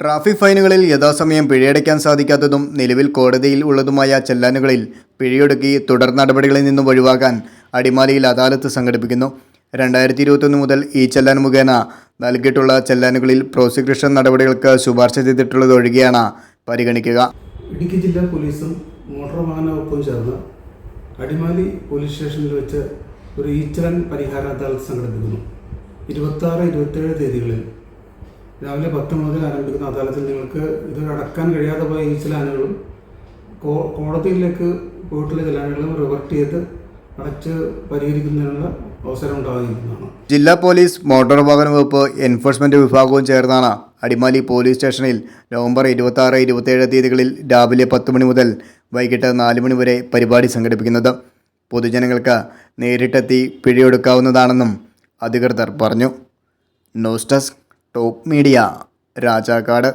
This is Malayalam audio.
ട്രാഫിക് ഫൈനുകളിൽ യഥാസമയം പിഴയടയ്ക്കാൻ സാധിക്കാത്തതും നിലവിൽ കോടതിയിൽ ഉള്ളതുമായ ചെല്ലാനുകളിൽ പിഴയൊടുക്കി തുടർ നടപടികളിൽ നിന്നും ഒഴിവാക്കാൻ അടിമാലിയിൽ അദാലത്ത് സംഘടിപ്പിക്കുന്നു. രണ്ടായിരത്തി ഇരുപത്തൊന്ന് മുതൽ ഈ ചെല്ലാൻ മുഖേന നൽകിയിട്ടുള്ള ചെല്ലാനുകളിൽ പ്രോസിക്യൂഷൻ നടപടികൾക്ക് ശുപാർശ ചെയ്തിട്ടുള്ളത് ഒഴികെയാണ് പരിഗണിക്കുക. ഇടുക്കി ജില്ലാ പോലീസും മോട്ടോർ വാഹന വകുപ്പും ചേർന്ന് അടിമാലി പോലീസ് സ്റ്റേഷനിൽ വെച്ച് ഒരു ഈച്ചലൻ പരിഹാര അദാലത്ത് സംഘടിപ്പിക്കുന്നു. ഇരുപത്തി ഇരുപത്താറ് ഇരുപത്തേഴ് തീയതികളിൽ രാവിലെ പത്ത് മുതൽ ആരംഭിക്കുന്ന അദാലത്തിൽ നിങ്ങൾക്ക് ഇത് അടക്കാൻ കഴിയാതെ പോയ ഈ ചില കോ- കോടതിയിലേക്ക് പോയിട്ടുള്ള ചില ആനകളും റിവർട്ട് ചെയ്ത് അടച്ച് പരിഹരിക്കുന്നതിനുള്ള അവസരം ഉണ്ടാകുന്നതാണ് ജില്ലാ പോലീസ് മോട്ടോർ വാഹന വകുപ്പ് എൻഫോഴ്സ്മെന്റ് വിഭാഗവും ചേർന്നാണ് അടിമാലി പോലീസ് സ്റ്റേഷനിൽ നവംബർ ഇരുപത്തി ആറ് ഇരുപത്തേഴ് തീയതികളിൽ രാവിലെ പത്ത് മണി മുതൽ വൈകിട്ട് നാല് മണി വരെ പരിപാടി സംഘടിപ്പിക്കുന്നത്. പൊതുജനങ്ങൾക്ക് നേരിട്ടെത്തി പിഴയൊടുക്കാവുന്നതാണെന്നും അധികൃതർ പറഞ്ഞു. News desk top media Rajakkad